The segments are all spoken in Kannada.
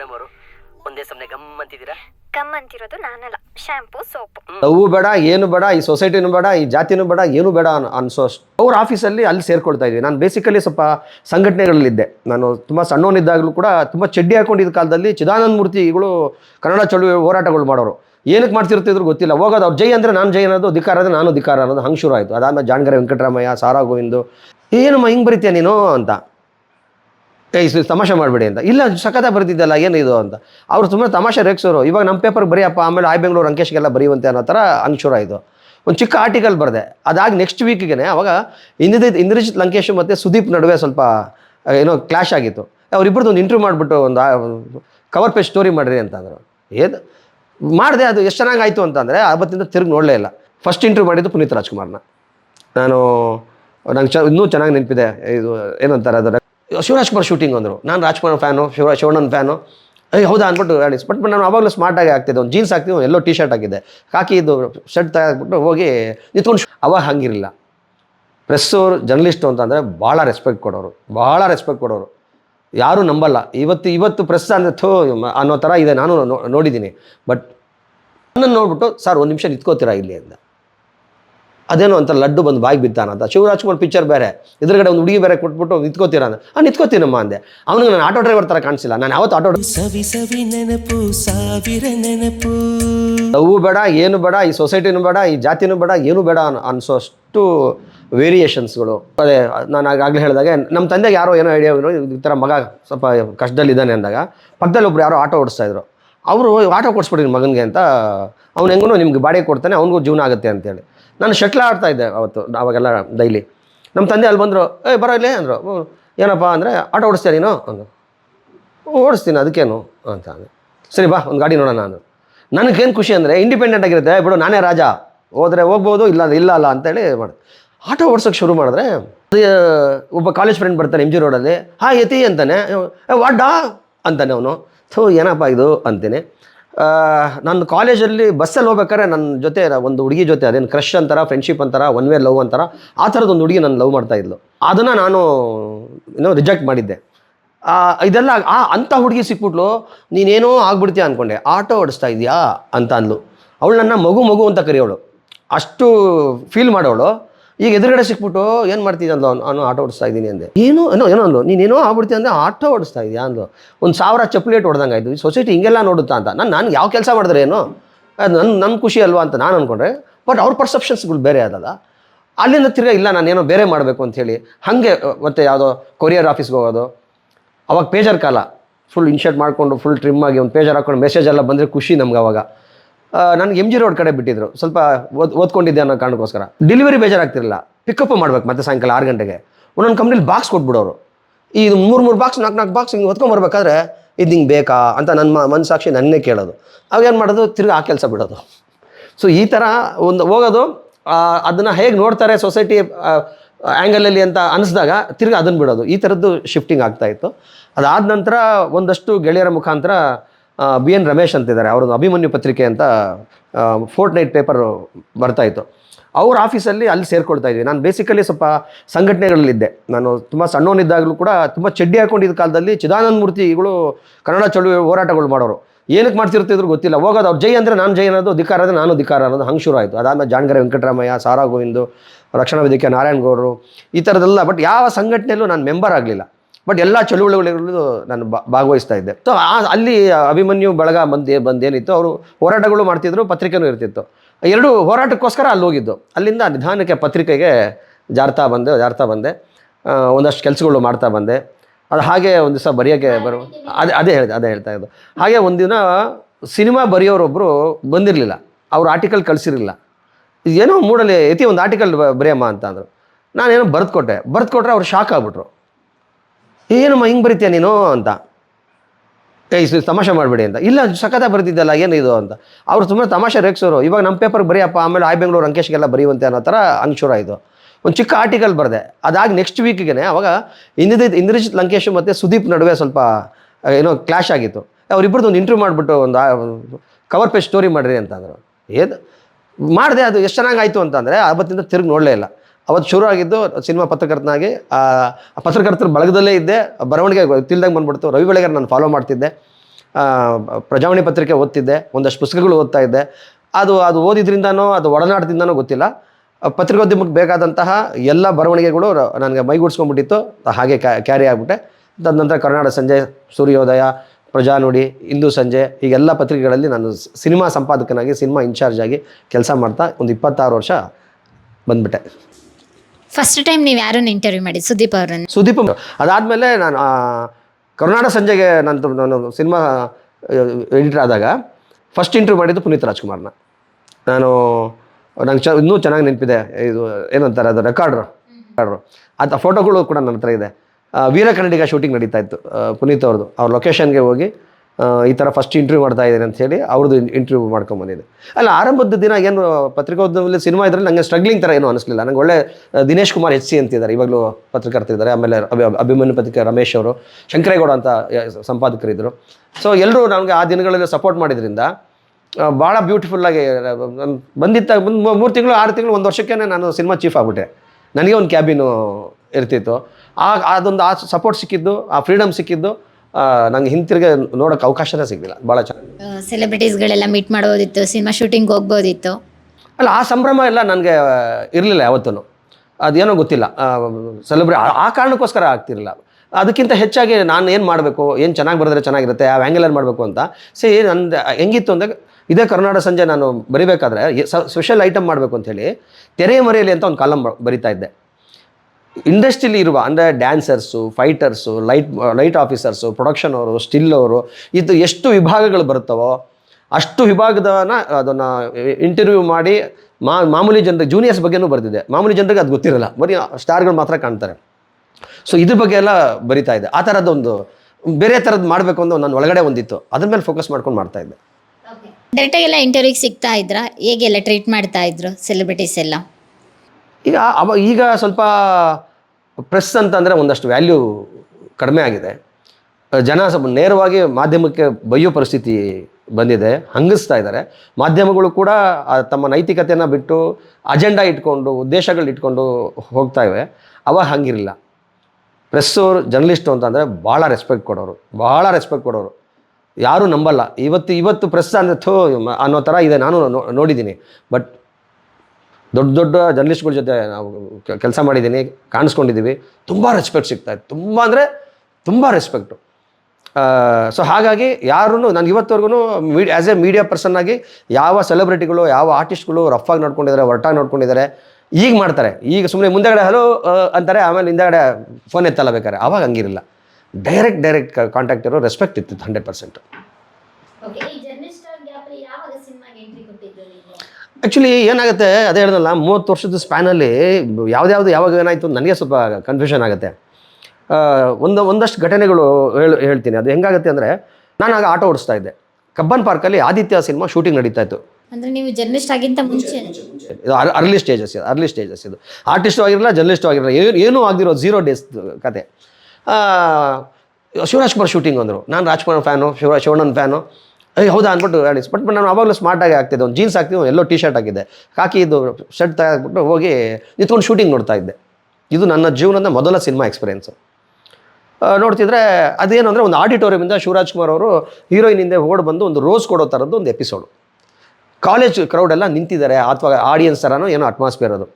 ಮೇಡಮ್ ಅವರು ಒಂದೇ ಸಮನೆ ಗಮ್ ಅಂತಿದ್ದೀರಾ? ಗಮ್ ಅಂತಿರೋದು ನಾನಲ್ಲ ಶಾಂಪೂ ಸೋಪು ಅವು ಬೇಡ ಏನು ಬೇಡ ಈ ಸೊಸೈಟಿನೂ ಬೇಡ ಈ ಜಾತಿನೂ ಬೇಡ ಏನು ಬೇಡ ಅನ್ ಅನ್ಸೋ ಅವ್ರ ಆಫೀಸಲ್ಲಿ ಅಲ್ಲಿ ಸೇರ್ಕೊಳ್ತಾ ಇದ್ವಿ. ನಾನು ಬೇಸಿಕಲಿ ಸ್ವಲ್ಪ ಸಂಘಟನೆಗಳಲ್ಲಿದ್ದೆ. ನಾನು ತುಂಬ ಸಣ್ಣವನಿದ್ದಾಗಲೂ ಕೂಡ ತುಂಬ ಚಡ್ಡಿ ಹಾಕೊಂಡಿದ್ದ ಕಾಲದಲ್ಲಿ ಚಿದಾನಂದ ಮೂರ್ತಿಗಳು ಕನ್ನಡ ಚಳುವಳಿ ಹೋರಾಟಗಳು ಮಾಡೋರು. ಏನಕ್ಕೆ ಮಾಡ್ತಿರ್ತಿದ್ರು ಗೊತ್ತಿಲ್ಲ. ಹೋಗೋದು ಅವ್ರು ಜೈ ಅಂದರೆ ನಾನು ಜೈ ಅನ್ನೋದು ಅಧಿಕಾರ ಅಂದರೆ ನಾನು ಧಿಕಾರ ಅನ್ನೋದು ಹಂಗೆ ಶುರು ಆಯಿತು. ಅದಾದ್ಮೇಲೆ ಜಾಣಗರ ವೆಂಕಟರಾಮಯ್ಯ ಸಾರಾ ಗೋವಿಂದು ಏನಮ್ಮ ಹಿಂಗೆ ಬರೀತೀಯ ನೀನು ಅಂತ. ಇದು ತಮಾಷೆ ಮಾಡಬೇಡಿ ಅಂತ. ಇಲ್ಲ ಸಖತ ಬರ್ತಿದ್ದಲ್ಲ ಇದು ಅಂತ. ಅವ್ರು ಸುಮ್ಮನೆ ತಮಾಷೆ ರೇಕ್ಸೋರು ಇವಾಗ ನಮ್ಮ ಪೇಪರ್ ಬರೆಯಪ್ಪ, ಆಮೇಲೆ ಆಯ್ ಬೆಂಗಳೂರು ಅಂಕೇಶ್ಗೆಲ್ಲ ಬರೆಯುವಂತೆ ಅನ್ನೋ ಥರ ಶುರು ಆಯಿತು ಒಂದು ಚಿಕ್ಕ ಆರ್ಟಿಕಲ್ ಬರೆದೆ. ಅದಾಗಿ ನೆಕ್ಸ್ಟ್ ವೀಕಿಗೆ ಅವಾಗ ಇಂದ್ರಿ ಇಂದ್ರಜಿತ್ ಲಂಕೇಶ್ ಮತ್ತು ಸುದೀಪ್ ನಡುವೆ ಸ್ವಲ್ಪ ಏನೋ ಕ್ಲಾಶ್ ಆಗಿತ್ತು. ಅವರಿಬ್ಬರದ್ದು ಒಂದು ಇಂಟರ್ವ್ಯೂ ಮಾಡಿಬಿಟ್ಟು ಒಂದು ಕವರ್ ಪೇಜ್ ಸ್ಟೋರಿ ಮಾಡಿರಿ ಅಂತಂದರು. ಏನು? ಮಾಡಿದೆ, ಅದು ಎಷ್ಟು ಚೆನ್ನಾಗಾಯಿತು ಅಂತಂದರೆ ಆವತ್ತಿಂದ ತಿರುಗಿ ನೋಡಲೇ ಇಲ್ಲ. ಫಸ್ಟ್ ಇಂಟರ್ವ್ಯೂ ಮಾಡಿದ್ದು ಪುನೀತ್ ರಾಜ್ಕುಮಾರ್ನ. ನಾನು, ನಂಗೆ ಚ, ಇನ್ನೂ ಚೆನ್ನಾಗಿ ನೆನಪಿದೆ. ಇದು, ಏನಂತಾರೆ ಅದರ ಶಿವರಾಜ್ ಕುಮಾರ್ ಶೂಟಿಂಗ್ ಅಂದರು. ನಾನು ರಾಜ್ಕುಮಾರ್ ಫ್ಯಾನು ಶಿವರಾಜ್ ಶಿವಣ್ಣನ ಫ್ಯಾನು ಏಯ್, ಹೌದಾ ಅಂದ್ಬಿಟ್ಟು ಹೇಳಿಸ್ ಬಟ್ ನಾನು ಆವಾಗಲೂ ಸ್ಮಾರ್ಟಾಗಿ ಆಗ್ತಿದ್ದೆ ಒಂದು ಜೀನ್ಸ್ ಹಾಕ್ತಿದ್ದೆ ಎಲ್ಲೋ ಟಿ ಶರ್ಟ್ ಹಾಕಿದ್ದೆ. ಹಾಕಿ ಇದು ಶರ್ಟ್ ತೆಗೆದ್ಬಿಟ್ಟು ಹೋಗಿ ನಿಂತ್ಕೊಂಡು ಅವಾಗ ಹಂಗಿರಲಿಲ್ಲ. ಪ್ರೆಸ್ಸವರು ಜರ್ನಲಿಸ್ಟು ಅಂತಂದರೆ ಭಾಳ ರೆಸ್ಪೆಕ್ಟ್ ಕೊಡೋರು. ಭಾಳ ರೆಸ್ಪೆಕ್ಟ್ ಕೊಡೋರು. ಯಾರೂ ನಂಬಲ್ಲ. ಇವತ್ತು ಇವತ್ತು ಪ್ರೆಸ್ ಅಂದರೆ ಥೋ, ಅನ್ನೋ ಥರ ಇದೆ. ನಾನು ನೋಡಿದ್ದೀನಿ ಬಟ್ ನನ್ನನ್ನು ನೋಡ್ಬಿಟ್ಟು, ಸರ್, ಒಂದು ನಿಮಿಷ ನಿಂತ್ಕೋತೀರಾ ಇಲ್ಲಿ? ಅಂತ. ಅದೇನೋ ಅಂತ ಲಡ್ಡು ಬಂದು ಬಾಯಿ ಬಿತ್ತಾನಂತ ಶಿವರಾಜ್ ಕುಮಾರ್ ಪಿಕ್ಚರ್ ಬೇರೆ. ಎದುರುಗಡೆ ಒಂದು ಹುಡುಗಿ ಬೇರೆ ಕೊಟ್ಬಿಟ್ಟು ನಿಂತ್ಕೋತೀರಾ ಅಂತ. ಆ ನಿಂತ್ಕೋತೀನಮ್ಮ ಅಂದೆ. ಅವನಿಗೆ ನಾನು ಆಟೋ ಡ್ರೈವರ್ ಥರ ಕಾಣಿಸಿಲ್ಲ. ನಾನು ಯಾವತ್ತು ಆಟೋ ಸವಿ ಸವಿ ನೆನಪು ಸಾವಿರ ನೆನಪು. ಲವ್ ಬೇಡ ಏನು ಬೇಡ ಈ ಸೊಸೈಟಿನೂ ಬೇಡ ಈ ಜಾತಿನೂ ಬೇಡ ಏನು ಬೇಡ ಅನ್ಸೋ ಅಷ್ಟು ವೇರಿಯೇಷನ್ಸ್ಗಳು ಅದೇ ನಾನು ಆಗಲೇ ಹೇಳಿದಾಗೆ ನಮ್ಮ ತಂದೆಗೆ ಯಾರೋ ಏನೋ ಐಡಿಯಾ ಈ ಥರ ಮಗ ಸ್ವಲ್ಪ ಕಷ್ಟದಲ್ಲಿದ್ದಾನೆ ಅಂದಾಗ ಪಕ್ಕದಲ್ಲಿ ಒಬ್ರು ಯಾರೋ ಆಟೋ ಓಡಿಸ್ತಾ ಇದ್ರು. ಅವರು ಆಟೋ ಕೊಡಿಸ್ಬಿಟ್ಟಿರಿ ಮಗನಿಗೆ ಅಂತ ಅವ್ನು ಹೆಂಗೂ ನಿಮ್ಗೆ ಬಾಡಿಗೆ ಕೊಡ್ತಾನೆ ಅವ್ನಿಗೂ ಜೀವನ ಆಗುತ್ತೆ ಅಂತೇಳಿ. ನಾನು ಶಟ್ಲ ಆಡ್ತಾ ಇದ್ದೆ ಅವತ್ತು ಅವಾಗೆಲ್ಲ ಡೈಲಿ. ನಮ್ಮ ತಂದೆ ಅಲ್ಲಿ ಬಂದರು ಏಯ್ ಬರೋ ಇಲ್ಲೇ? ಅಂದರು. "ಹ್ಞೂ, ಏನಪ್ಪ ಅಂದರೆ ಆಟೋ ಓಡಿಸ್ತೀಯ ನೀನು? ಅಂದರು. ಓಡಿಸ್ತೀನಿ ಅದಕ್ಕೇನು? ಅಂತ ಅಂದೆ. ಸರಿ ಬಾ ಒಂದು ಗಾಡಿ ನೋಡೋಣ ನಾನು ನನಗೇನು ಖುಷಿ ಅಂದರೆ ಇಂಡಿಪೆಂಡೆಂಟ್ ಆಗಿರುತ್ತೆ ಬಿಡು ನಾನೇ ರಾಜ. ಹೋದರೆ ಹೋಗ್ಬೋದು ಇಲ್ಲ ಇಲ್ಲ ಅಲ್ಲ ಅಂತೇಳಿ ಮಾಡಿ ಆಟೋ ಓಡಿಸೋಕೆ ಶುರು ಮಾಡಿದ್ರೆ ಒಬ್ಬ ಕಾಲೇಜ್ ಫ್ರೆಂಡ್ ಬರ್ತಾನೆ ಎಂ ಜಿ ರೋಡಲ್ಲಿ ಹಾ ಯತಿ ಅಂತಾನೆ. ವಾಡ್ಡಾ ವಾಡಾ ಅಂತಾನೆ ಅವನು. ಥೂ ಏನಪ್ಪ ಇದು ಅಂತೀನಿ. ನಾನು ಕಾಲೇಜಲ್ಲಿ ಬಸ್ಸಲ್ಲಿ ಹೋಗ್ಬೇಕಾದ್ರೆ ನನ್ನ ಜೊತೆ ಒಂದು ಹುಡುಗಿ ಜೊತೆ, ಅದೇನು ಕ್ರಶ್ ಅಂತಾರ ಫ್ರೆಂಡ್ಶಿಪ್ ಅಂತಾರ ಒನ್ ವೇ ಲವ್ ಅಂತಾರ, ಆ ಥರದ್ದು ಒಂದು ಹುಡುಗಿ ನಾನು ಲವ್ ಮಾಡ್ತಾ ಇದ್ಲು. ಅದನ್ನು ನಾನು ಏನೋ ರಿಜೆಕ್ಟ್ ಮಾಡಿದ್ದೆ. ಇದೆಲ್ಲ, ಆ, ಅಂಥ ಹುಡುಗಿ ಸಿಕ್ಬಿಟ್ಲು, ನೀನೇನೋ ಆಗ್ಬಿಡ್ತೀಯ ಅಂದ್ಕೊಂಡೆ ಆಟೋ ಓಡಿಸ್ತಾ ಇದೆಯಾ ಅಂತ ಅಂದ್ಲು. ಅವಳು ನನ್ನ ಮಗು ಮಗು ಅಂತ ಕರೆಯೋಳು. ಅಷ್ಟು ಫೀಲ್ ಮಾಡೋಳು. ಈಗ ಎದುರುಗಡೆ ಸಿಕ್ಬಿಟ್ಟು ಏನು ಮಾಡ್ತಿದ್ದೆ ಅಂದ್ಲು ಅವ್ನು? ಅವನು ಆಟೋ ಓಡಿಸ್ತಾ ಇದ್ದೀನಿ ಅಂದೆ. ಏನು? ಏನೋ ಏನೋ ನೀನೇನೋ ಆಗ್ಬಿಡ್ತೀಯ ಅಂದರೆ ಆಟೋ ಓಡಿಸ್ತಾ ಇದೆಯಾ ಅಂದ್ಲು. ಒಂದು ಸಾವಿರ ಚಪ್ಲೇಟ್ ಹೊಡೆದಂಗೆ ಆಯಿತು. ಈ ಸೊಸೈಟಿ ಹಿಂಗೆಲ್ಲ ನೋಡುತ್ತಾ ಅಂತ. ನಾನು ನಾನು ಯಾವ ಕೆಲಸ ಮಾಡಿದ್ರೆ ಏನು? ಅದು ನನ್ನ ನನ್ನ ಖುಷಿ ಅಲ್ವಾ ಅಂತ ನಾನು ಅಂದ್ಕೊಂಡ್ರೆ ಬಟ್ ಅವ್ರ ಪರ್ಸೆಪ್ಷನ್ಸ್ಗಳು ಬೇರೆ ಅದಲ್ಲ ಅಲ್ಲಿಂದ ತಿರ್ಗಾ, ಇಲ್ಲ ನಾನೇನೋ ಬೇರೆ ಮಾಡಬೇಕು ಅಂಥೇಳಿ ಹಾಗೆ ಮತ್ತೆ ಯಾವುದೋ ಕೊರಿಯರ್ ಆಫೀಸ್ಗೆ ಹೋಗೋದು. ಅವಾಗ ಪೇಜರ್ ಕಾಲ. ಫುಲ್ ಇನ್ಶರ್ಟ್ ಮಾಡಿಕೊಂಡು ಫುಲ್ ಟ್ರಿಮ್ ಆಗಿ ಒಂದು ಪೇಜರ್ ಹಾಕೊಂಡು ಮೆಸೇಜ್ ಎಲ್ಲ ಬಂದರೆ ಖುಷಿ ನಮ್ಗೆ ಅವಾಗ. ನನಗೆ ಎಂ ಜಿ ರೋಡ್ ಕಡೆ ಬಿಟ್ಟಿದ್ರು. ಸ್ವಲ್ಪ ಓದ್ ಓದ್ಕೊಂಡಿದ್ದೆ ಅನ್ನೋ ಕಾರಣಕ್ಕೋಸ್ಕರ. ಡೆಲಿವರಿ ಬೇಜಾರಾಗ್ತಿರಲಿಲ್ಲ. ಪಿಕಪ್ ಮಾಡ್ಬೇಕು ಮತ್ತೆ ಸಾಯಂಕಾಲ ಆರು ಗಂಟೆಗೆ. ಒಂದೊಂದು ಕಂಪ್ನಿಲಿ ಬಾಕ್ಸ್ ಕೊಟ್ಬಿಡೋರು. ಈ ಮೂರು ಮೂರು ಬಾಕ್ಸ್ ನಾಲ್ಕು ನಾಲ್ಕು ಬಾಕ್ಸ್ ಹಿಂಗೆ ಹೊತ್ಕೊಂಬರ್ಬೇಕಾದ್ರೆ ಇದು ಹಿಂಗೆ ಬೇಕಾ ಅಂತ ನನ್ನ ಮ ಮನಸಾಕ್ಷಿ ನನ್ನೇ ಕೇಳೋದು. ಅವಾಗ ಏನು ಮಾಡೋದು? ತಿರ್ಗಿ ಆ ಕೆಲಸ ಬಿಡೋದು. ಸೊ ಈ ಥರ ಒಂದು ಹೋಗೋದು ಅದನ್ನು ಹೇಗೆ ನೋಡ್ತಾರೆ ಸೊಸೈಟಿ ಆ್ಯಂಗಲಲ್ಲಿ ಅಂತ ಅನಿಸಿದಾಗ ತಿರ್ಗಿ ಅದನ್ನು ಬಿಡೋದು. ಈ ಥರದ್ದು ಶಿಫ್ಟಿಂಗ್ ಆಗ್ತಾಯಿತ್ತು ಅದಾದ ನಂತರ ಒಂದಷ್ಟು ಗೆಳೆಯರ ಮುಖಾಂತರ ಬಿ ಎನ್ ರಮೇಶ್ ಅಂತಿದ್ದಾರೆ. ಅವ್ರದ್ದು ಅಭಿಮನ್ಯು ಪತ್ರಿಕೆ ಅಂತ ಫೋರ್ಟ್ ನೈಟ್ ಪೇಪರ್ ಬರ್ತಾ ಇತ್ತು. ಅವ್ರ ಆಫೀಸಲ್ಲಿ ಅಲ್ಲಿ ಸೇರ್ಕೊಳ್ತಾ ಇದ್ವಿ. ನಾನು ಬೇಸಿಕಲಿ ಸ್ವಲ್ಪ ಸಂಘಟನೆಗಳಲ್ಲಿದ್ದೆ. ನಾನು ತುಂಬ ಸಣ್ಣವನಿದ್ದಾಗಲೂ ಕೂಡ ತುಂಬ ಚಡ್ಡಿ ಹಾಕೊಂಡಿದ್ದ ಕಾಲದಲ್ಲಿ ಚಿದಾನಂದ ಮೂರ್ತಿಗಳು ಕನ್ನಡ ಚಳುವಳಿ ಹೋರಾಟಗಳು ಮಾಡೋರು. ಏನಕ್ಕೆ ಮಾಡ್ತಿರ್ತಿದ್ರು ಗೊತ್ತಿಲ್ಲ. ಹೋಗೋದು ಅವ್ರು ಜೈ ಅಂದರೆ ನಾನು ಜೈ ಅನ್ನೋದು ಅಧಿಕಾರ ಅಂದರೆ ನಾನು ಧಿಕಾರ ಅನ್ನೋದು, ಹಂಗೆ ಶುರು ಆಯಿತು. ಅದಾದ್ಮೇಲೆ ಜಾಣಗರೆ ವೆಂಕಟರಾಮಯ್ಯ, ಸಾರಾ ಗೋವಿಂದು, ರಕ್ಷಣಾ ವೇದಿಕೆ ನಾರಾಯಣ ಗೌಡರು, ಈ ಥರದ್ದೆಲ್ಲ ಬಟ್ ಯಾವ ಸಂಘಟನೆಯಲ್ಲೂ ನಾನು ಮೆಂಬರ್ ಆಗಲಿಲ್ಲ. ಬಟ್ ಎಲ್ಲ ಚಳುವಳಿಗಳಲ್ಲೂ ನಾನು ಭಾಗವಹಿಸ್ತಾ ಇದ್ದೆ. ಸೊ ಅಲ್ಲಿ ಅಭಿಮನ್ಯು ಬಳಗ ಬಂದು, ಬಂದೇನಿತ್ತು. ಅವರು ಹೋರಾಟಗಳು ಮಾಡ್ತಿದ್ರು, ಪತ್ರಿಕೆನೂ ಇರ್ತಿತ್ತು. ಎರಡು ಹೋರಾಟಕ್ಕೋಸ್ಕರ ಅಲ್ಲಿ ಹೋಗಿದ್ದು ಅಲ್ಲಿಂದ ನಿಧಾನಕ್ಕೆ ಪತ್ರಿಕೆಗೆ ಜಾರ್ತಾ ಬಂದೆ ಜಾರ್ತಾ ಬಂದೆ. ಒಂದಷ್ಟು ಕೆಲಸಗಳು ಮಾಡ್ತಾ ಬಂದೆ. ಅದು ಹಾಗೆ ಒಂದು ದಿವಸ ಬರೆಯೋಕ್ಕೆ ಬರೋ, ಅದೇ ಅದೇ ಹೇಳಿದೆ, ಅದೇ ಹೇಳ್ತಾ ಇದ್ದು ಹಾಗೆ ಒಂದಿನ ಸಿನಿಮಾ ಬರೆಯೋರೊಬ್ಬರು ಬಂದಿರಲಿಲ್ಲ. ಅವ್ರು ಆರ್ಟಿಕಲ್ ಕಳಿಸಿರಲಿಲ್ಲ. ಏನೋ ಮೂಡಲ್ಲಿ ಎತಿ ಒಂದು ಆರ್ಟಿಕಲ್ ಬರೆಯಮ್ಮ ಅಂತ ಅಂದರು ನಾನೇನೋ ಬರೆದುಕೊಟ್ಟೆ. ಬರೆದುಕೊಟ್ರೆ ಬರೆದು ಅವ್ರು ಶಾಕ್ ಆಗ್ಬಿಟ್ರು. ಏನಮ್ಮ ಹಿಂಗೆ ಬರೀತೀಯ ನೀನು ಅಂತ. ಏ ಇಸ್ ತಮಾಷೆ ಮಾಡಬೇಡಿ ಅಂತ. ಇಲ್ಲ ಸಖತ ಬರ್ತಿದ್ದಲ್ಲ, ಏನು ಇದು ಅಂತ. ಅವ್ರು ಸುಮ್ಮನೆ ತಮಾಷೆ ರೇಗ್ಸೋರು. ಇವಾಗ ನಮ್ಮ ಪೇಪರ್ ಬರೆಯಪ್ಪ, ಆಮೇಲೆ ಆಯ್ ಬೆಂಗಳೂರು ಅಂಕೇಶ್ಗೆಲ್ಲ ಬರೆಯುವಂತೆ ಅನ್ನೋ ಥರ ಹಂಗೆ ಶುರು ಆಯಿತು ಒಂದು ಚಿಕ್ಕ ಆರ್ಟಿಕಲ್ ಬರೆದೆ. ಅದಾಗಿ ನೆಕ್ಸ್ಟ್ ವೀಕ್ಗೆ ಅವಾಗ ಇಂದ್ರಿ ಇಂದ್ರಜಿತ್ ಲಂಕೇಶ್ ಮತ್ತು ಸುದೀಪ್ ನಡುವೆ ಸ್ವಲ್ಪ ಏನೋ ಕ್ಲಾಶ್ ಆಗಿತ್ತು. ಅವರಿಬ್ಬರದ್ದು ಒಂದು ಇಂಟರ್ವ್ಯೂ ಮಾಡಿಬಿಟ್ಟು ಒಂದು ಕವರ್ ಪೇಜ್ ಸ್ಟೋರಿ ಮಾಡಿರಿ ಅಂತಂದರು. ಏನು? ಮಾಡಿದೆ, ಅದು ಎಷ್ಟು ಚೆನ್ನಾಗಿ ಆಯಿತು ಅಂತಂದರೆ, ಅವತ್ತಿಂದ ತಿರುಗಿ ನೋಡಲೇ ಇಲ್ಲ. ಅವತ್ತು ಶುರು ಆಗಿದ್ದು ಸಿನಿಮಾ ಪತ್ರಕರ್ತನಾಗಿ ಪತ್ರಕರ್ತರ ಬಳಗದಲ್ಲೇ ಇದ್ದೆ. ಬರವಣಿಗೆ ತಿಳ್ದಂಗೆ ಬಂದ್ಬಿಡ್ತು. ರವಿ ಬೆಳೆಗಾರ ನಾನು ಫಾಲೋ ಮಾಡ್ತಿದ್ದೆ. ಪ್ರಜಾವಾಣಿ ಪತ್ರಿಕೆ ಓದ್ತಿದ್ದೆ. ಒಂದಷ್ಟು ಪುಸ್ತಕಗಳು ಓದ್ತಾ ಇದ್ದೆ. ಅದು ಅದು ಓದಿದ್ರಿಂದನೋ, ಅದು ಒಡನಾಟದಿಂದನೋ ಗೊತ್ತಿಲ್ಲ. ಪತ್ರಿಕೋದ್ಯಮಕ್ಕೆ ಬೇಕಾದಂತಹ ಎಲ್ಲ ಬರವಣಿಗೆಗಳು ನನಗೆ ಮೈಗೂಡಿಸ್ಕೊಂಡ್ಬಿಟ್ಟಿತ್ತು. ಹಾಗೆ ಕ್ಯಾರಿ ಆಗಿಬಿಟ್ಟೆ. ತದನಂತರ ಕರ್ನಾಟಕ ಸಂಜೆ, ಸೂರ್ಯೋದಯ ಪ್ರಜಾನುಡಿ ಇಂದು ಸಂಜೆ, ಹೀಗೆಲ್ಲ ಪತ್ರಿಕೆಗಳಲ್ಲಿ ನಾನು ಸಿನಿಮಾ ಸಂಪಾದಕನಾಗಿ, ಸಿನಿಮಾ ಇನ್ಚಾರ್ಜ್ ಆಗಿ ಕೆಲಸ ಮಾಡ್ತಾ ಒಂದು ಇಪ್ಪತ್ತಾರು ವರ್ಷ ಬಂದ್ಬಿಟ್ಟೆ. ಫಸ್ಟ್ ಟೈಮ್ ನೀವು ಯಾರನ್ನ ಇಂಟರ್ವ್ಯೂ ಮಾಡಿ ಸುದೀಪ್ ಅವರನ್ನು. ಸುದೀಪ್ ಅದಾದಮೇಲೆ ನಾನು ಕರುನಾಡ ಸಂಜೆಗೆ ನಾನು ನಾನು ಸಿನಿಮಾ ಎಡಿಟರ್ ಆದಾಗ ಫಸ್ಟ್ ಇಂಟರ್ವ್ಯೂ ಮಾಡಿದ್ದು ಪುನೀತ್ ರಾಜ್ಕುಮಾರ್ನ. ನಾನು, ನಂಗೆ ಚ, ಇನ್ನೂ ಚೆನ್ನಾಗಿ ನೆನಪಿದೆ. ಇದು, ಏನಂತಾರೆ, ಅದು ರೆಕಾರ್ಡ್ರು ರೆಕಾರ್ಡ್ರು ಅಂತ ಫೋಟೋಗಳು ಕೂಡ ನನ್ನ ಹತ್ರ ಇದೆ. ವೀರ ಕನ್ನಡಿಗ ಶೂಟಿಂಗ್ ನಡೀತಾ ಇತ್ತು. ಪುನೀತ್ ಅವ್ರದ್ದು. ಅವ್ರ ಲೊಕೇಶನ್ಗೆ ಹೋಗಿ ಈ ಥರ ಫಸ್ಟ್ ಇಂಟರ್ವ್ಯೂ ಮಾಡ್ತಾ ಇದ್ದೀನಿ ಅಂತ ಹೇಳಿ ಅವ್ರದ್ದು ಇಂಟರ್ವ್ಯೂ ಮಾಡ್ಕೊಂಬಂದಿದ್ದೆ ಅಲ್ಲ, ಆರಂಭದ ದಿನ ಏನು ಪತ್ರಿಕೋದ್ಯಮದಲ್ಲಿ ಸಿನಿಮಾ ಇದ್ರಲ್ಲಿ ನನಗೆ ಸ್ಟ್ರಗ್ಲಿಂಗ್ ಥರ ಏನೂ ಅನಿಸ್ಲಿಲ್ಲ. ನನಗೆ ಒಳ್ಳೆ ದಿನೇಶ್ ಕುಮಾರ್ ಎಚ್ ಸಿ ಅಂತಿದ್ದಾರೆ. ಇವಾಗಲೂ ಪತ್ರಕರ್ತರಿದ್ದಾರೆ ಆಮೇಲೆ ಅಭಿ, ಅಭಿಮನ್ಯು ಪತ್ರಿಕೆ ರಮೇಶ್ ಅವರು, ಶಂಕರೇಗೌಡ ಅಂತ ಸಂಪಾದಕರಿದ್ದರು ಸೊ ಎಲ್ಲರೂ ನನಗೆ ಆ ದಿನಗಳಲ್ಲಿ ಸಪೋರ್ಟ್ ಮಾಡಿದ್ರಿಂದ ಭಾಳ ಬ್ಯೂಟಿಫುಲ್ಲಾಗಿ ನಾನು ಬಂದಿದ್ದ ಒಂದು ಮೂರು ತಿಂಗಳು, ಆರು ತಿಂಗಳು, ಒಂದು ವರ್ಷಕ್ಕೆ ನಾನು ಸಿನಿಮಾ ಚೀಫ್ ಆಗ್ಬಿಟ್ಟೆ. ನನಗೆ ಒಂದು ಕ್ಯಾಬಿನು ಇರ್ತಿತ್ತು. ಆ, ಅದೊಂದು ಆ ಸಪೋರ್ಟ್ ಸಿಕ್ಕಿದ್ದು, ಆ ಫ್ರೀಡಮ್ ಸಿಕ್ಕಿದ್ದು. ನಂಗೆ ಹಿಂತಿರುಗಿ ನೋಡೋಕೆ ಅವಕಾಶನೇ ಸಿಗಲಿಲ್ಲ. ಭಾಳ ಚೆನ್ನಾಗಿ ಸೆಲೆಬ್ರಿಟೀಸ್ಗಳೆಲ್ಲ ಮೀಟ್ ಮಾಡೋದಿತ್ತು ಸಿನಿಮಾ ಶೂಟಿಂಗ್ ಹೋಗ್ಬೋದಿತ್ತು. ಅಲ್ಲ ಆ ಸಂಭ್ರಮ ಎಲ್ಲ ನನಗೆ ಇರಲಿಲ್ಲ ಯಾವತ್ತೂ ಅದೇನೋ ಗೊತ್ತಿಲ್ಲ. ಸೆಲೆಬ್ರಿ ಆ ಕಾರಣಕ್ಕೋಸ್ಕರ ಆಗ್ತಿರಲಿಲ್ಲ. ಅದಕ್ಕಿಂತ ಹೆಚ್ಚಾಗಿ ನಾನು ಏನು ಮಾಡಬೇಕು ಏನು ಚೆನ್ನಾಗಿ ಬರೆದ್ರೆ ಚೆನ್ನಾಗಿರುತ್ತೆ ಯಾವ ಆ್ಯಂಗಲಲ್ಲಿ ಮಾಡಬೇಕು ಅಂತ. ಸಿ ನಂದು ಹೆಂಗಿತ್ತು ಅಂದರೆ ಇದೇ ಕರ್ನಾಟಕ ಸಂಜೆ ನಾನು ಬರಿಬೇಕಾದ್ರೆ ಸ್ಪೆಷಲ್ ಐಟಮ್ ಮಾಡಬೇಕು ಅಂಥೇಳಿ ತೆರೆ ಮರೆಯಲ್ಲಿ ಅಂತ ಒಂದು ಕಾಲಮ್ ಬರಿತಾ ಇದ್ದೆ. ಇಂಡಸ್ಟ್ರಿಲಿ ಇರುವ ಅಂದರೆ dancers fighters light light officers production ಅವರು ಸ್ಟಿಲ್ ಅವರು, ಇದು ಎಷ್ಟು ವಿಭಾಗಗಳು ಬರ್ತವೋ ಅಷ್ಟು ವಿಭಾಗದನ ಅದನ್ನು ಇಂಟರ್ವ್ಯೂ ಮಾಡಿ ಮಾಮೂಲಿ ಜನರಿಗೆ ಜೂನಿಯರ್ಸ್ ಬಗ್ಗೆನೂ ಬರೆದಿದೆ. ಮಾಮೂಲಿ ಜನರಿಗೆ ಅದು ಗೊತ್ತಿರಲ್ಲ. ಬರೀ ಸ್ಟಾರ್ಗಳು ಮಾತ್ರ ಕಾಣ್ತಾರೆ. ಸೊ ಇದ್ರ ಬಗ್ಗೆ ಎಲ್ಲ ಬರಿತಾ ಇದೆ. ಆ ಥರದ್ದೊಂದು ಬೇರೆ ಥರದ್ದು ಮಾಡಬೇಕು ಅಂತ ನನ್ನ ಒಳಗಡೆ ಒಂದಿತ್ತು. ಅದ್ರ ಮೇಲೆ ಫೋಕಸ್ ಮಾಡ್ಕೊಂಡು ಮಾಡ್ತಾ ಇದ್ದೆ. ಡೈರೆಕ್ಟಾಗಿ ಎಲ್ಲ ಇಂಟರ್ವ್ಯೂಗೆ ಸಿಗ್ತಾ ಇದ್ರಾ? ಹೇಗೆಲ್ಲ ಟ್ರೀಟ್ ಮಾಡ್ತಾ ಇದ್ರು ಸೆಲೆಬ್ರಿಟೀಸ್ ಎಲ್ಲ? ಈಗ ಅವ ಈಗ ಸ್ವಲ್ಪ ಪ್ರೆಸ್ ಅಂತಂದರೆ ಒಂದಷ್ಟು ವ್ಯಾಲ್ಯೂ ಕಡಿಮೆ ಆಗಿದೆ. ಜನ ಸ್ವಲ್ಪ ನೇರವಾಗಿ ಮಾಧ್ಯಮಕ್ಕೆ ಬೈಯೋ ಪರಿಸ್ಥಿತಿ ಬಂದಿದೆ, ಹಂಗಿಸ್ತಾ ಇದ್ದಾರೆ. ಮಾಧ್ಯಮಗಳು ಕೂಡ ತಮ್ಮ ನೈತಿಕತೆಯನ್ನು ಬಿಟ್ಟು ಅಜೆಂಡಾ ಇಟ್ಕೊಂಡು, ಉದ್ದೇಶಗಳು ಇಟ್ಕೊಂಡು ಹೋಗ್ತಾ ಇವೆ. ಅವ ಹಂಗಿರಲಿಲ್ಲ. ಪ್ರೆಸ್ಸವರು ಜರ್ನಲಿಸ್ಟು ಅಂತಂದರೆ ಭಾಳ ರೆಸ್ಪೆಕ್ಟ್ ಕೊಡೋರು, ಭಾಳ ರೆಸ್ಪೆಕ್ಟ್ ಕೊಡೋರು. ಯಾರೂ ನಂಬಲ್ಲ. ಇವತ್ತು ಇವತ್ತು ಪ್ರೆಸ್ ಅಂದರೆ ಥೋ ಅನ್ನೋ ಥರ ಇದೆ, ನಾನು ನೋಡಿದ್ದೀನಿ. ಬಟ್ ದೊಡ್ಡ ದೊಡ್ಡ ಜರ್ನಲಿಸ್ಟ್ಗಳ ಜೊತೆ ನಾವು ಕೆಲಸ ಮಾಡಿದ್ದೀನಿ ಕಾಣಿಸ್ಕೊಂಡಿದ್ದೀವಿ ತುಂಬ ರೆಸ್ಪೆಕ್ಟ್ ಸಿಗ್ತಾ ಇತ್ತು. ತುಂಬ ಅಂದರೆ ತುಂಬ ರೆಸ್ಪೆಕ್ಟು ಸೊ ಹಾಗಾಗಿ ಯಾರೂ ನನಗೆ ಇವತ್ತವರೆಗೂ me as a media person ಆಗಿ ಯಾವ ಸೆಲೆಬ್ರಿಟಿಗಳು ಯಾವ ಆರ್ಟಿಸ್ಟ್ಗಳು ರಫಾಗಿ ನೋಡ್ಕೊಂಡಿದ್ದಾರೆ ಒರಟಾಗಿ ನೋಡ್ಕೊಂಡಿದ್ದಾರೆ ಈಗ ಮಾಡ್ತಾರೆ. ಈಗ ಸುಮ್ಮನೆ ಮುಂದೆಗಡೆ ಹಲೋ ಅಂತಾರೆ, ಆಮೇಲೆ ಹಿಂದೆಗಡೆ ಫೋನ್ ಎತ್ತಲ್ಲ ಬೇಕಾರೆ ಆವಾಗ ಹಂಗಿರಲ್ಲ. ಡೈರೆಕ್ಟ್ ಡೈರೆಕ್ಟ್ ಕಾಂಟ್ಯಾಕ್ಟ್ ಇರೋ ರೆಸ್ಪೆಕ್ಟ್ ಇತ್ತು ಹಂಡ್ರೆಡ್ ಪರ್ಸೆಂಟ್ ಆ್ಯಕ್ಚುಲಿ ಏನಾಗುತ್ತೆ ಅದೇ ಹೇಳಿದ್ನಲ್ಲ ಮೂವತ್ತು ವರ್ಷದ ಸ್ಪ್ಯಾನಲ್ಲಿ ಯಾವ್ದ್ಯಾವ್ದು ಯಾವಾಗ ಏನಾಯಿತು ನನಗೆ ಸ್ವಲ್ಪ ಕನ್ಫ್ಯೂಷನ್ ಆಗುತ್ತೆ. ಒಂದು ಒಂದಷ್ಟು ಘಟನೆಗಳು ಹೇಳಿ ಹೇಳ್ತೀನಿ. ಅದು ಹೆಂಗಾಗುತ್ತೆ ಅಂದರೆ ನಾನು ಆಗ ಆಟೋ ಓಡಿಸ್ತಾ ಇದ್ದೆ. ಕಬ್ಬನ್ ಪಾರ್ಕಲ್ಲಿ ಆದಿತ್ಯ ಸಿನಿಮಾ ಶೂಟಿಂಗ್ ನಡೀತಾ ಇತ್ತು. ಅಂದ್ರೆ ನೀವು ಜರ್ನಲಿಸ್ಟ್ ಆಗಿಂತ ಮುಂಚೆ? ಇದು ಅರ್ಲಿ ಸ್ಟೇಜಸ್ ಇದು ಅರ್ಲಿ ಸ್ಟೇಜಸ್ ಇದು. ಆರ್ಟಿಸ್ಟು ಆಗಿರಲ್ಲ ಜರ್ನಲಿಸ್ಟು ಆಗಿರಲ್ಲ ಏನು ಏನೂ ಆಗದಿರೋ ಝೀರೋ ಡೇಸ್ ಕತೆ. ಶಿವರಾಜ್ ಕುಮಾರ್ ಶೂಟಿಂಗ್ ಅಂದರು. ನಾನು ರಾಜ್ಕುಮಾರ್ ಫ್ಯಾನು ಶಿವ ಶಿವಣ್ಣನ ಫ್ಯಾನು ಏಯ್, ಹೌದಾ ಅಂದ್ಬಿಟ್ಟು ಹೇಳಿ ಬಟ್ ನಾನು ಅವಾಗಲೂ ಸ್ಮಾರ್ಟಾಗಿ ಆಗ್ತಿದ್ದೆ ಒಂದು ಜೀನ್ಸ್ ಹಾಕ್ತಿದ್ದೆ ಎಲ್ಲೋ ಟಿ ಶರ್ಟ್ ಹಾಕಿದ್ದೆ. ಕಾಕಿ ಇದು ಶರ್ಟ್ ತೆಗೆದ್ಬಿಟ್ಟು ಹೋಗಿ ನಿಂತ್ಕೊಂಡು ಶೂಟಿಂಗ್ ನೋಡ್ತಾ ಇದ್ದೆ. ಇದು ನನ್ನ ಜೀವನದ ಮೊದಲ ಸಿನಿಮಾ ಎಕ್ಸ್ಪೀರಿಯೆನ್ಸು ನೋಡ್ತಿದ್ರೆ ಅದೇನು ಅಂದರೆ ಒಂದು ಆಡಿಟೋರಿಯಮಿಂದ ಶಿವರಾಜ್ ಕುಮಾರ್ ಅವರು ಹೀರೋಯಿನ್ ಹಿಂದೆ ಓಡ್ ಬಂದು ಒಂದು ರೋಸ್ ಕೊಡೋ ಥರದ್ದು ಒಂದು ಎಪಿಸೋಡು ಕಾಲೇಜ್ ಕ್ರೌಡ್ ಎಲ್ಲ ನಿಂತಿದ್ದಾರೆ, ಅಥವಾ ಆಡಿಯನ್ಸ್ ಥರನೋ ಏನೋ ಅಟ್ಮಾಸ್ಫಿಯರ್ ಅದು.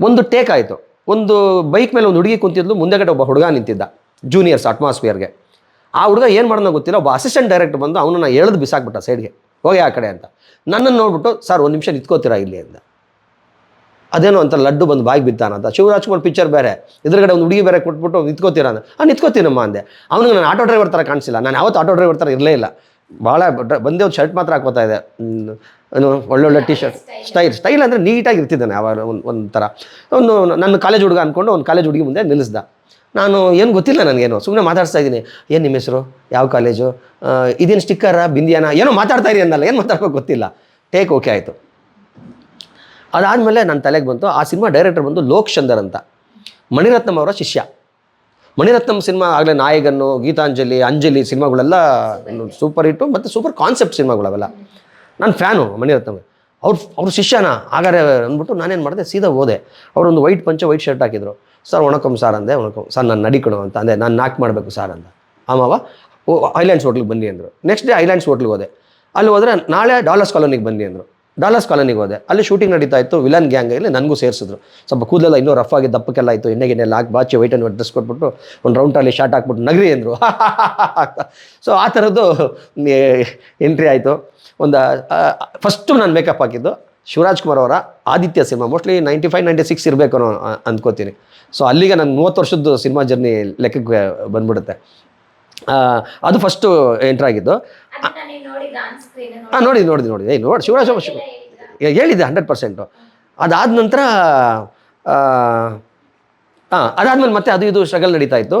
ಒಂದು ಟೇಕ್ ಆಯಿತು. ಒಂದು ಬೈಕ್ ಮೇಲೆ ಒಂದು ಹುಡುಗಿ ಕುಂತಿದ್ಲು, ಮುಂದೆಗಡೆ ಒಬ್ಬ ಹುಡುಗ ನಿಂತಿದ್ದ ಜೂನಿಯರ್ಸ್ ಅಟ್ಮಾಸ್ಫಿಯರ್ಗೆ ಆ ಹುಡುಗ ಏನು ಮಾಡೋದು ಗೊತ್ತಿಲ್ಲ, ಒಬ್ಬ ಅಸಿಸ್ಟೆಂಟ್ ಡೈರೆಕ್ಟರ್ ಬಂದು ಅವನನ್ನ ಎಳೆದು ಬಿಸಾಕ್ಬಿಟ್ಟ ಸೈಡ್ಗೆ ಹೋಗಿ ಆ ಕಡೆ ಅಂತ. ನನ್ನನ್ನು ನೋಡ್ಬಿಟ್ಟು, ಸರ್, ಒಂದು ನಿಮಿಷ ನಿಂತ್ಕೋತೀರಾ ಇಲ್ಲಿ? ಅಂತ. ಅದೇನೋ ಅಂತ ಲಡ್ಡು ಬಂದು ಬಾಯಿಗೆ ಬಿದ್ದಾನ ಶಿವರಾಜ್ ಕುಮಾರ್ ಪಿಕ್ಚರ್ ಬೇರೆ. ಎದುರುಗಡೆ ಒಂದು ಹುಡುಗಿ ಬೇರೆ ಕೊಟ್ಬಿಟ್ಟು, ನಿಂತ್ಕೋತೀರ? ಅಂತ. ಆ ನಿಂತ್ಕೋತೀನಮ್ಮ ಅಂದೆ. ಅವನಿಗೆ ನಾನು ಆಟೋ ಡ್ರೈವರ್ ಥರ ಕಾಣಿಸಿಲ್ಲ. ನಾನು ಯಾವತ್ತು ಆಟೋ ಡ್ರೈವರ್ ಥರ ಇರಲೇ ಇಲ್ಲ. ಭಾಳ ಬಂದೇ ಒಂದು ಶರ್ಟ್ ಮಾತ್ರ ಹಾಕೋತಾ ಇದೆ. ಒಳ್ಳೊಳ್ಳೆ ಟಿ ಶರ್ಟ್ ಸ್ಟೈಲ್ ಸ್ಟೈಲ್ ಅಂದರೆ ನೀಟಾಗಿ ಇರ್ತಿದ್ದಾನೆ ಅವಾಗ ಒಂದು, ಒಂಥರ. ಥರ ಒಂದು ನನ್ನ ಕಾಲೇಜ್ ಹುಡುಗ ಅಂದ್ಕೊಂಡು ಒಂದು ಕಾಲೇಜ್ ಹುಡುಗಿ ಮುಂದೆ ನಿಲ್ಲಿಸ್ದ. ನಾನು ಏನು ಗೊತ್ತಿಲ್ಲ ನನಗೇನು ಸುಮ್ಮನೆ ಮಾತಾಡ್ತಾ ಇದ್ದೀನಿ ಏನು ನಿಮ್ಮ ಹೆಸರು? ಯಾವ ಕಾಲೇಜು ಇದೇನು ಸ್ಟಿಕ್ಕರ ಬಿಂದಿಯಾನ? ಏನೋ ಮಾತಾಡ್ತಾ ಇರಿ ಅಂದಲ್ಲ, ಏನು ಮಾತಾಡ್ಬೇಕು ಗೊತ್ತಿಲ್ಲ. ಟೇಕ್ ಓಕೆ ಆಯಿತು. ಅದಾದಮೇಲೆ ನನ್ನ ತಲೆಗೆ ಬಂತು, ಆ ಸಿನಿಮಾ ಡೈರೆಕ್ಟರ್ ಬಂದು ಲೋಕ್ ಚಂದರ್ ಅಂತ. ಮಣಿರತ್ನಂ ಅವರ ಶಿಷ್ಯ. ಮಣಿರತ್ನಂ ಸಿನಿಮಾ ಆಗಲೇ ನಾಯಗನ್ನು ಗೀತಾಂಜಲಿ, ಅಂಜಲಿ ಸಿನಿಮಾಗಳೆಲ್ಲ ಸೂಪರ್ ಹಿಟ್ಟು ಮತ್ತು ಸೂಪರ್ ಕಾನ್ಸೆಪ್ಟ್ ಸಿನಿಮಾಗಳವೆಲ್ಲ. ನಾನು ಫ್ಯಾನು ಮಣಿರತ್ನಂ ಅವ್ರ ಅವ್ರ ಶಿಷ್ಯನ ಹಾಗಾದ್ರೆ ಅಂದ್ಬಿಟ್ಟು ನಾನೇನು ಮಾಡಿದೆ ಸೀದಾ ಹೋದೆ ಅವರೊಂದು ವೈಟ್ ಪಂಚ ವೈಟ್ ಶರ್ಟ್ ಹಾಕಿದ್ರು ಸರ್ ಒಣಕಂ ಸಾರ್ ಅಂದೆ ಒಣಕಂ ಸರ್ ನಾನು ನಡಿಕಣು ಅಂತ ಅಂದೆ ನಾನು ನಾಕ್ ಮಾಡಬೇಕು ಸಾರ್ ಆಮವ ಓ ಐಲ್ಯಾಂಡ್ಸ್ ಹೋಟ್ಲಿಗೆ ಬನ್ನಿ ಅಂದರು ನೆಕ್ಸ್ಟ್ ಡೇ ಐಲ್ಯಾಂಡ್ಸ್ ಹೋಟ್ಲಿಗೆ ಹೋದೆ ಅಲ್ಲಿ ಹೋದರೆ ನಾಳೆ ಡಾಲರ್ಸ್ ಕಾಲೋನಿಗೆ ಬನ್ನಿ ಅಂದರು ಡಾಲರ್ಸ್ ಕಾಲೋನಿಗೆ ಹೋದೆ. ಅಲ್ಲಿ ಶೂಟಿಂಗ್ ನಡೀತಾ ಇತ್ತು. ವಿಲನ್ ಗ್ಯಾಂಗ್ ಇಲ್ಲಿ ನನಗೂ ಸೇರಿಸಿದ್ರು. ಸ್ವಲ್ಪ ಕೂದಲೆಲ್ಲ ಇನ್ನೂ ರಫ್ ಆಗಿ ದಪ್ಪಕ್ಕೆಲ್ಲ ಆಯಿತು. ಎಣ್ಣೆ ಇನ್ನೇ ಲಾಕ್ ಬಾಚಿ ವೈಟ್ ಅನ್ನು ಕೊಟ್ಬಿಟ್ಟು ಒಂದು ರೌಂಡ್ ಅಲ್ಲಿ ಶಾರ್ಟ್ ಹಾಕ್ಬಿಟ್ಟು ನಗರಿ ಅಂದರು. ಸೊ ಆ ಥರದ್ದು ಎಂಟ್ರಿ ಆಯಿತು. ಒಂದು ಫಸ್ಟು ನಾನು ಮೇಕಪ್ ಹಾಕಿದ್ದು ಶಿವರಾಜ್ ಕುಮಾರ್ ಅವರ Aditya cinema. Mostly ninety five ninety six ಇರಬೇಕು ಅನ್ಕೋತೀನಿ ಸೊ ಅಲ್ಲಿಗೆ ನಾನು ಮೂವತ್ತು ವರ್ಷದ್ದು ಸಿನಿಮಾ ಜರ್ನಿ ಲೆಕ್ಕಕ್ಕೆ ಬಂದ್ಬಿಡುತ್ತೆ. ಅದು ಫಸ್ಟು ಎಂಟ್ರ್ ಆಗಿದ್ದು. ಹಾಂ ನೋಡಿದ್ದು ನೋಡಿದ್ದು ನೋಡಿದೆ ನೋಡಿ. ಶಿವರಾಜ್ ಶಿವ. ಹೇಳಿದ್ದೆ ಹಂಡ್ರೆಡ್ ಪರ್ಸೆಂಟು ಅದಾದ ನಂತರ ಹಾಂ ಅದಾದಮೇಲೆ ಮತ್ತೆ ಅದು ಇದು ಸ್ಟ್ರಗಲ್ ನಡೀತಾ ಇತ್ತು.